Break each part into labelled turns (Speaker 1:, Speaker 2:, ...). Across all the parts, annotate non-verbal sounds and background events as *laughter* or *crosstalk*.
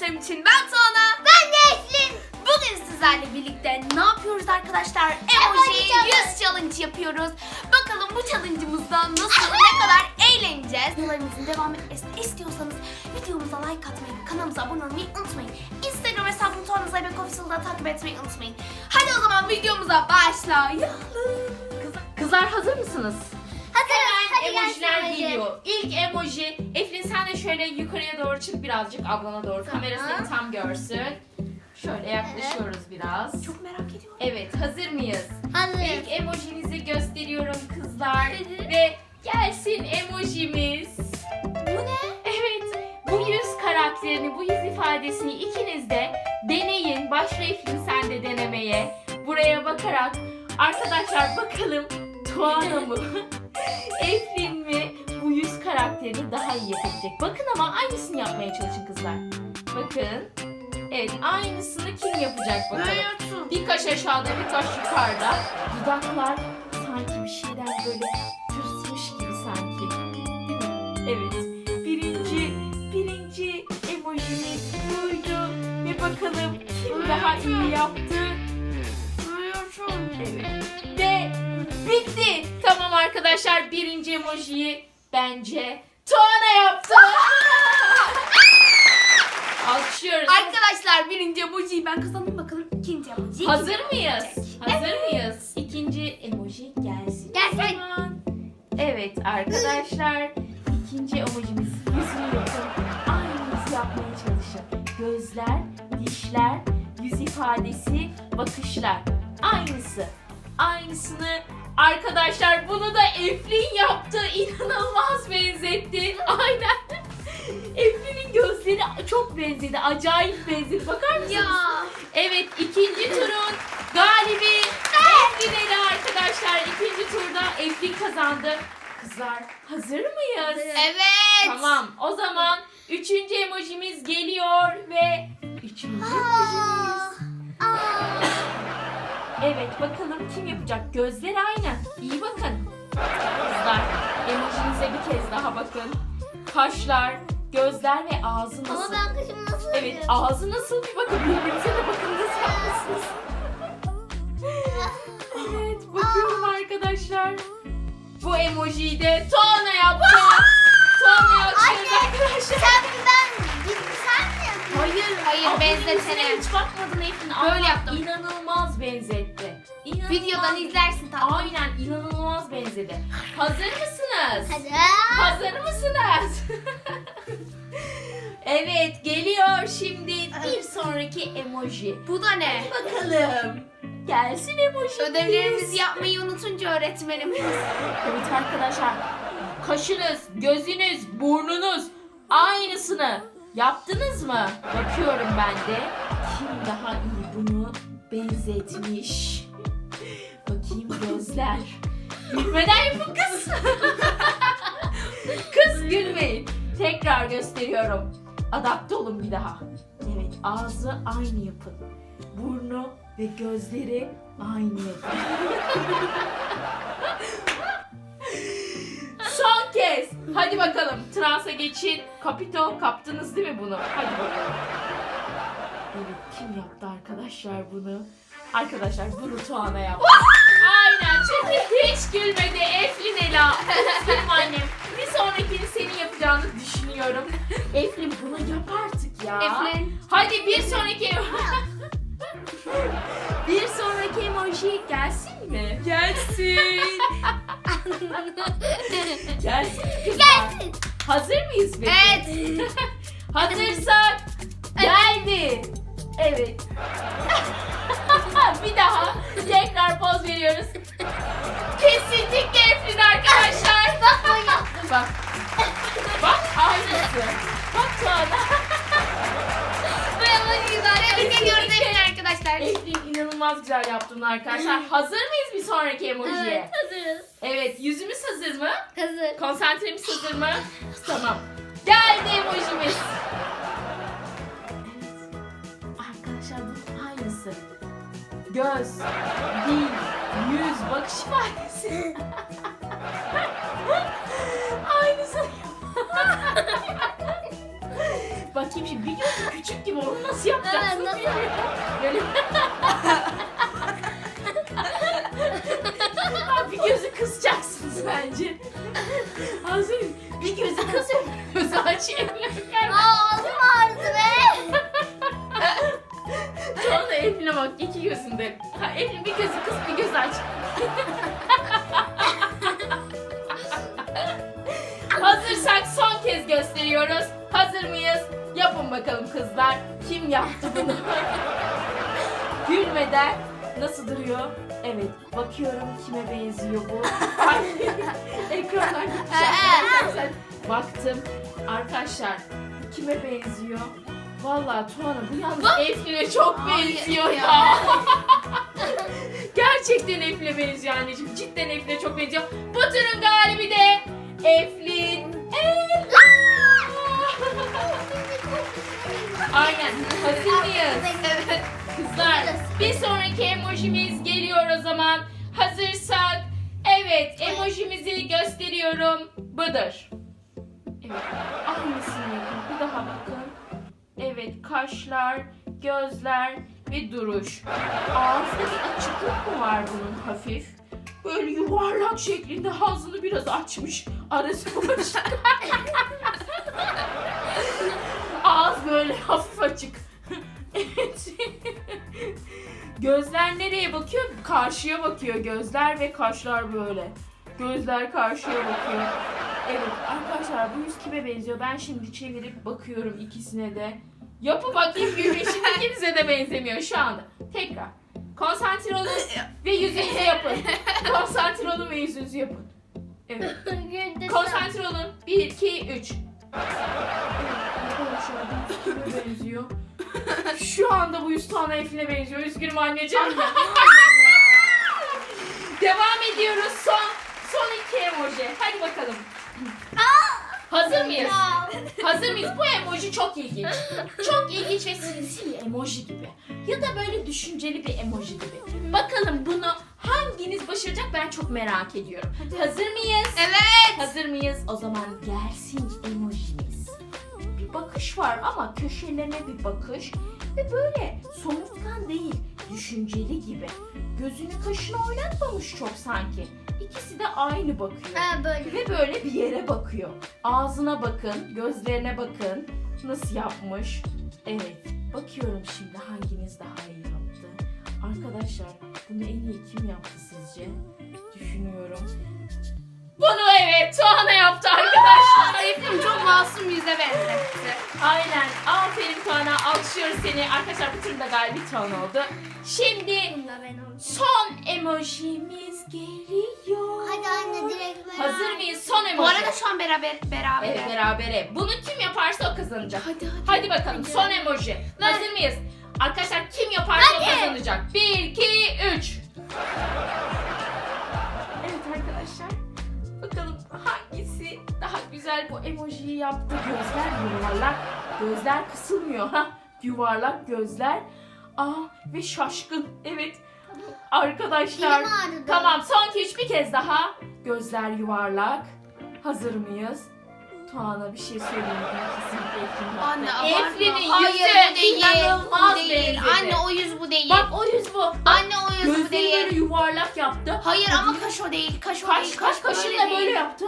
Speaker 1: kardeşlerim için ben Tuana.
Speaker 2: Ben de.
Speaker 1: Bugün sizlerle birlikte ne yapıyoruz arkadaşlar?
Speaker 2: Emoji
Speaker 1: Emoji
Speaker 2: challenge.
Speaker 1: 100 challenge yapıyoruz. Bakalım bu challenge'ımızda nasıl, ne kadar eğleneceğiz? Videolarımızın devam etmesini istiyorsanız videomuza like atmayı, kanalımıza abone olmayı unutmayın. Instagram hesabım Tuana Zeybek Official'da takip etmeyi unutmayın. Hadi o zaman videomuza başlayalım.
Speaker 3: Kız- Kızlar hazır mısınız? Emojiler
Speaker 2: gelsin
Speaker 3: geliyor. İlk emoji. Eflin sen de şöyle yukarıya doğru çık birazcık ablana doğru. Kamera seni tam görsün. Şöyle yaklaşıyoruz biraz.
Speaker 1: Çok merak ediyorum.
Speaker 3: Evet hazır mıyız?
Speaker 2: Hazır.
Speaker 3: İlk emojinizi gösteriyorum kızlar. Ve gelsin emojimiz.
Speaker 1: Bu ne?
Speaker 3: Evet bu yüz karakterini, bu yüz ifadesini ikiniz de deneyin. Başla Eflin sen de denemeye. Buraya bakarak arkadaşlar bakalım Tuana mı? *laughs* Eflin daha iyi yapabilecek. Bakın ama aynısını yapmaya çalışın kızlar. Bakın. Evet aynısını kim yapacak bakalım. Bir kaş aşağıda bir kaş yukarıda. Dudaklar sanki bir şeyden böyle tırsmış gibi sanki. Evet. Birinci, birinci emojimiz buydu. Ve bakalım kim daha iyi yaptı. Evet. Ve bitti. Tamam arkadaşlar birinci emojiyi bence Tuana yaptı. *laughs* Alkışlıyoruz.
Speaker 1: Arkadaşlar birinci emojiyi ben kazandım bakalım ikinci emoji.
Speaker 3: Hazır mıyız? Hazır mıyız? İkinci emoji gelsin.
Speaker 2: Gelsin.
Speaker 3: O zaman. Evet arkadaşlar ikinci emojimiz yüzünü yapın. Aynımızı yapmaya çalışın. Gözler, dişler, yüz ifadesi, bakışlar. Aynısı. Aynısını arkadaşlar bunu da Eflin yaptı. İnanılmaz benzedi. Acayip benzedi. Bakar mısınız?
Speaker 1: Ya.
Speaker 3: Evet ikinci turun galibi Eflin Eli arkadaşlar. İkinci turda Eflin kazandı. Kızlar hazır mıyız?
Speaker 1: Evet.
Speaker 3: Tamam o zaman üçüncü emojimiz geliyor ve üçüncü emojimiz. Evet bakalım kim yapacak? Gözler aynı. İyi bakın. Kızlar emojinize bir kez daha bakın. Kaşlar, gözler ve ağzı
Speaker 2: Ama
Speaker 3: nasıl?
Speaker 2: ben kışım nasıl
Speaker 3: Evet
Speaker 2: yapıyorum?
Speaker 3: ağzı nasıl bir bakın birbirinize de bakın nasıl yapmışsınız. Evet bakıyorum arkadaşlar. Bu emojiyi de Tuana yaptı. Tuana yaptı arkadaşlar.
Speaker 2: Sen ben sen mi yapıyorsun?
Speaker 1: Hayır hayır
Speaker 3: Aa,
Speaker 1: benzetene.
Speaker 3: Hiç bakmadın Eflin.
Speaker 1: Böyle
Speaker 3: Ama
Speaker 1: yaptım.
Speaker 3: İnanılmaz benzetti. İnanılmaz.
Speaker 1: Videodan izlersin tatlım.
Speaker 3: Aynen inanılmaz benzedi. Hazır mısınız?
Speaker 2: Hadi.
Speaker 3: Hazır mısınız? *laughs* evet geliyor şimdi bir sonraki emoji.
Speaker 1: Bu da ne?
Speaker 3: Bakalım. Gelsin emoji.
Speaker 1: Ödevlerimizi yapmayı unutunca öğretmenimiz.
Speaker 3: Evet arkadaşlar. Kaşınız, gözünüz, burnunuz aynısını yaptınız mı? Bakıyorum ben de. Kim daha iyi bunu benzetmiş? Bakayım gözler. Gülmeden yapın kız. *laughs* kız gülmeyin. Tekrar gösteriyorum. Adapte olun bir daha. Evet ağzı aynı yapın. Burnu ve gözleri aynı yapın. *laughs* Son kez. Hadi bakalım. Transa geçin. Kapito kaptınız değil mi bunu? Hadi bakalım. Evet kim yaptı arkadaşlar bunu? Arkadaşlar bunu Tuana yaptı. Aynen çünkü hiç gülmedi Eflin Ela. Benim annem. Ya.
Speaker 1: Eflin.
Speaker 3: Hadi bir sonraki bir sonraki emoji gelsin mi? Gelsin. gelsin mi kızlar?
Speaker 2: Gelsin.
Speaker 3: Hazır mıyız peki?
Speaker 1: Evet. *laughs*
Speaker 3: Hazırsak geldi. Evet. *laughs* bir daha tekrar poz veriyoruz. Kesinlikle Eflin arkadaşlar.
Speaker 2: Bak.
Speaker 3: Bak. Bak aynısı. Bak
Speaker 1: emoji güzel. Tebrik ediyoruz arkadaşlar.
Speaker 3: Eflin inanılmaz güzel yaptın arkadaşlar. Hazır mıyız bir sonraki emojiye?
Speaker 2: Evet hazırız.
Speaker 3: Evet, yüzümüz hazır mı?
Speaker 2: Hazır.
Speaker 3: Konsantremiz hazır mı? Tamam. Geldi emojimiz. Arkadaşlar bunun aynısı. Göz, dil, yüz, bakış ifadesi. *laughs* Gözü küçük gibi onu nasıl yapacaksın?
Speaker 2: Evet, nasıl?
Speaker 3: Böyle... *laughs* Aa, bir gözü kısacaksınız bence. Hazır Bir gözü kısıyor, *laughs* gözü açıyor.
Speaker 2: Aa ağzım ağrıdı be.
Speaker 3: Sonra Eflin'e bak iki gözünde. Ha, Eflin bir gözü kıs bir göz aç. *laughs* Hazırsak son kez gösteriyoruz. Hazır mıyız? Yapın bakalım kızlar. Kim yaptı bunu? *laughs* Gülmeden nasıl duruyor? Evet, bakıyorum kime benziyor bu. Ay, *laughs* Ekrandan gitmiş arkadaşlar. Baktım. Arkadaşlar, kime benziyor? Vallahi Tuana bu yalnız Eflin'e çok benziyor ya. *laughs* Gerçekten Eflin'e benziyor anneciğim. Cidden Eflin'e çok benziyor. Bu turun galibi de Eflin. Aynen. Hazır mıyız?
Speaker 2: Evet.
Speaker 3: Kızlar bir sonraki emojimiz geliyor o zaman. Hazırsak evet emojimizi gösteriyorum. Budur. Evet aynısını yapın. Bir daha bakın. Evet kaşlar, gözler ve duruş. Ağızda bir açıklık mı var bunun hafif? Böyle yuvarlak şeklinde ağzını biraz açmış. Arası boş. *laughs* Ağız böyle *laughs* hafif açık. *laughs* evet. Gözler nereye bakıyor? Karşıya bakıyor gözler ve kaşlar böyle. Gözler karşıya bakıyor. Evet arkadaşlar bu yüz kime benziyor? Ben şimdi çevirip bakıyorum ikisine de. Yapı bakayım şimdi *laughs* ikinize de benzemiyor şu anda. Tekrar. Konsantre olun ve yüzünüzü yapın. Konsantre olun ve yüzünüzü yapın. Evet. Konsantre olun. 1, 2, 3. benziyor? *laughs* Şu anda bu tane Eflin'e benziyor. Üzgünüm anneciğim. *laughs* Devam ediyoruz. Son son iki emoji. Hadi bakalım. Hazır mıyız? Hazır mıyız? Bu emoji çok ilginç. *laughs* Çok ilginç ve sinsi bir emoji gibi. Ya da böyle düşünceli bir emoji gibi. Bakalım bunu hanginiz başaracak ben çok merak ediyorum. Hazır mıyız?
Speaker 1: Evet.
Speaker 3: Hazır mıyız? O zaman gelsin emojimiz. Bir bakış var ama köşelerine bir bakış. Ve böyle somurtkan değil, düşünceli gibi. Gözünü kaşını oynatmamış çok sanki. İkisi de aynı bakıyor.
Speaker 2: Ha böyle.
Speaker 3: Ve böyle bir yere bakıyor. Ağzına bakın, gözlerine bakın. Nasıl yapmış? Evet, bakıyorum şimdi hanginiz daha iyi yaptı. Arkadaşlar, bunu en iyi kim yaptı sizce? Düşünüyorum. Bunu evet, Tuana yaptı arkadaşlar.
Speaker 1: Yüze benzetti.
Speaker 3: Aynen. Aferin Tuana. Alkışlıyoruz seni. Arkadaşlar bu turda galibi Tuana oldu. Şimdi son emojimiz geliyor.
Speaker 2: Hadi anne direkt ver.
Speaker 3: Hazır mıyız? Son emoji.
Speaker 1: Bu arada şu an beraber beraber.
Speaker 3: Evet berabere. Bunu kim yaparsa o kazanacak.
Speaker 1: Hadi hadi.
Speaker 3: Hadi bakalım
Speaker 2: Hadi.
Speaker 3: son emoji. Hazır mıyız? Arkadaşlar kim yaparsa o
Speaker 2: Hadi.
Speaker 3: kazanacak. 1, 2, 3. güzel bu emojiyi yaptı. Gözler yuvarlak. Gözler kısılmıyor. ha Yuvarlak gözler. Aa ve şaşkın. Evet. Arkadaşlar. Tamam son üç bir kez daha. Gözler yuvarlak. Hazır mıyız? Tuana bir şey söyleyeyim. Kesinlikle.
Speaker 1: Anne abartma.
Speaker 3: Eflin'in
Speaker 1: Hayır,
Speaker 3: yüzü
Speaker 1: bu değil.
Speaker 3: inanılmaz
Speaker 1: bu değil.
Speaker 3: benzedi.
Speaker 1: Anne o yüz bu değil.
Speaker 3: Bak o yüz bu.
Speaker 1: Anne o yüz bu
Speaker 3: Gözleri böyle
Speaker 1: değil.
Speaker 3: yuvarlak yaptı.
Speaker 1: Hayır ama kaş o değil. Kaş o
Speaker 3: Kaş,
Speaker 1: değil.
Speaker 3: kaş kaşınla böyle yaptı.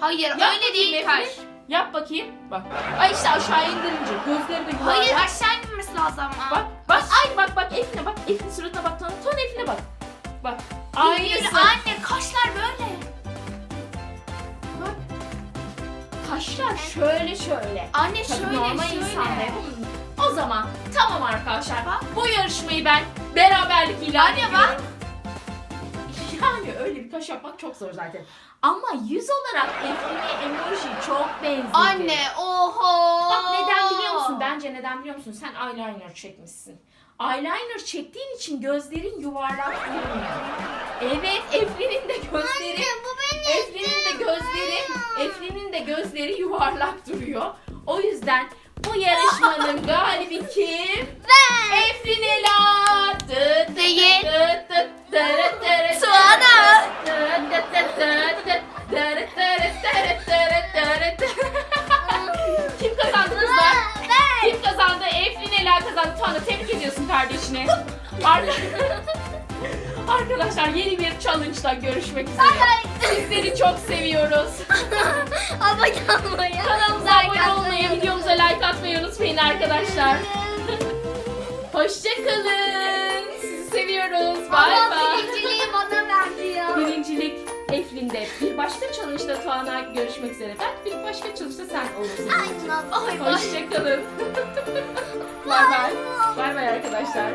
Speaker 1: Hayır
Speaker 3: Yap
Speaker 1: öyle
Speaker 3: bakayım
Speaker 1: değil
Speaker 3: Eflin. Yap bakayım. Bak. Ay işte aşağı indirince gözleri de yuvarlak.
Speaker 1: Hayır aşağı inmesi lazım ama.
Speaker 3: Bak bak aynı bak bak Eflin'e bak. Eflin suratına bak. Tuana Tuana Eflin'e bak. Bak.
Speaker 1: Hayır
Speaker 3: Aynısı.
Speaker 1: anne kaşlar böyle.
Speaker 3: Bak. Kaşlar şöyle şöyle.
Speaker 1: Anne
Speaker 3: Tabii
Speaker 1: şöyle
Speaker 3: normal
Speaker 1: şöyle.
Speaker 3: insanlar. O zaman tamam arkadaşlar. Bu yarışmayı ben beraberlik ilan
Speaker 1: Anne
Speaker 3: ediyorum.
Speaker 1: bak.
Speaker 3: Kaş yapmak çok zor zaten. Ama yüz olarak Eflin'e emoji çok benzedi.
Speaker 1: Anne oho.
Speaker 3: Bak neden biliyor musun? Bence neden biliyor musun? Sen eyeliner çekmişsin. Eyeliner çektiğin için gözlerin yuvarlak durmuyor. Evet, Eflin'in de gözleri
Speaker 2: Anne bu benim.
Speaker 3: Eflin'in de gözleri, Eflin'in de gözleri yuvarlak duruyor. O yüzden bu yarışmanın galibi kim?
Speaker 2: Ben.
Speaker 3: Eflin Ela.
Speaker 1: Değil. Tuana.
Speaker 3: tırıt. Kim kazandı kızlar?
Speaker 2: Ben.
Speaker 3: Kim kazandı? Eflin Ela ediyorsun kardeşine. Ar- Arkadaşlar yeni bir challenge'da görüşmek üzere. Sizleri çok seviyoruz. *laughs*
Speaker 2: Abone olmayı.
Speaker 3: Kanalımıza abone olmayı, videomuza like atmayı unutmayın arkadaşlar. *laughs* Hoşçakalın. Sizi seviyoruz. Bay bay.
Speaker 2: birinciliği bana verdi ya.
Speaker 3: Birincilik Eflin'de. Bir başka challenge'da Tuana görüşmek üzere. Belki bir başka challenge'da sen olursun.
Speaker 2: Aynen. Ay, ay.
Speaker 3: Hoşçakalın. bay bay. Bay bay arkadaşlar.